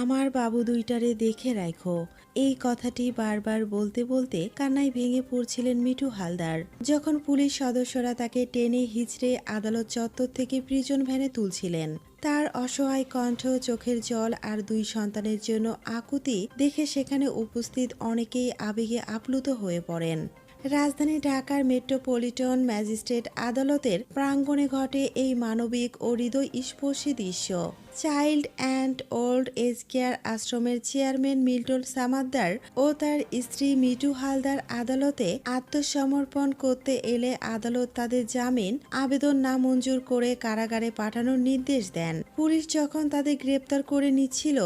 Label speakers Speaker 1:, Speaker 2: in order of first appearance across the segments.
Speaker 1: আমার বাবু দুইটারে দেখে রাখো এই কথাটি বারবার বলতে বলতে কান্নায় ভেঙে পড়ছিলেন মিঠু হালদার। যখন পুলিশ সদস্যরা তাকে টেনে হিচড়ে আদালত চত্বর থেকে প্রিজন ভ্যানে তুলছিলেন। তার অসহায় কণ্ঠ, চোখের জল আর দুই সন্তানের জন্য আকুতি দেখে সেখানে উপস্থিত অনেকেই আবেগে আপ্লুত হয়ে পড়েন। রাজধানী ঢাকার মেট্রোপলিটন ম্যাজিস্ট্রেট আদালতের প্রাঙ্গণে ঘটে এই মানবিক ও হৃদয় স্পর্শী দৃশ্য। Child and old age care আশ্রমের চেয়ারম্যান মিল্টন সামাদ্দার ও তার স্ত্রী মিটু হালদার আদালতে আত্মসমর্পণ করতে এলে আদালত তাদের জামিন, আবেদন নামঞ্জুর করে কারাগারে পাঠানোর নির্দেশ দেন। পুলিশ যখন তাদের গ্রেপ্তার করে নিচ্ছিল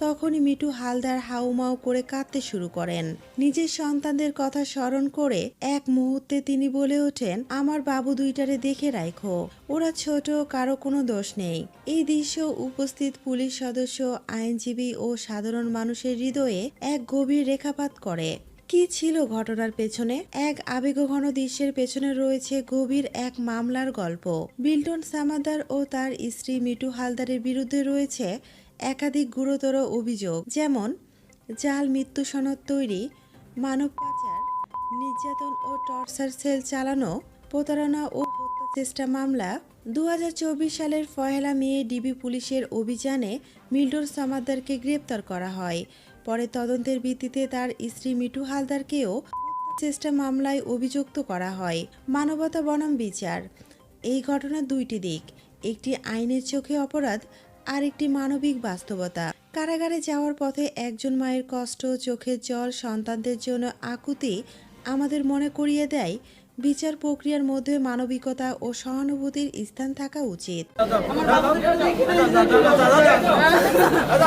Speaker 1: তখনই মিটু হালদার হাউমাউ করে কাঁদতে শুরু করেন। নিজের সন্তানদের কথা স্মরণ করে এক মুহূর্তে তিনি বলে ওঠেন, আমার বাবু দুইটারে দেখে রাখো ওরা ছোট, কারও কোনো দোষ নেই। এই দৃশ্য উপস্থিত পুলিশ সদস্য, আইনজীবী ও সাধারণ মানুষের হৃদয়ে এক গভীর রেখাপাত করে। কি ছিল ঘটনার পেছনে? এক আবেগঘন দৃশ্যের পেছনে রয়েছে গভীর এক মামলার গল্প। বিল্টন সামাদার ও তার স্ত্রী মিটু হালদারের বিরুদ্ধে রয়েছে একাধিক গুরুতর অভিযোগ, যেমন জাল মৃত্যু সনদ তৈরি, মানব পাচার, নির্যাতন ও টর্চার সেল চালানো, প্রতারণা ও হত্যা চেষ্টা মামলা দু হাজার চব্বিশ সালের পহেলা মে ডিবি পুলিশের অভিযানে মিল্টন সামাদ্দারকে গ্রেপ্তার করা হয়। পরে তদন্তের ভিত্তিতে তার স্ত্রী মিটু হালদারকেও চেষ্টা মামলায় অভিযুক্ত করা হয়। মানবতা বনাম বিচার। এই ঘটনার দুইটি দিক। একটি আইনের চোখে অপরাধ আর একটি মানবিক বাস্তবতা কারাগারে যাওয়ার পথে একজন মায়ের কষ্ট চোখের জল সন্তানদের জন্য আকুতি আমাদের মনে করিয়ে দেয় বিচার প্রক্রিয়ার মধ্যে মানবিকতা ও সহানুভূতির স্থান থাকা উচিত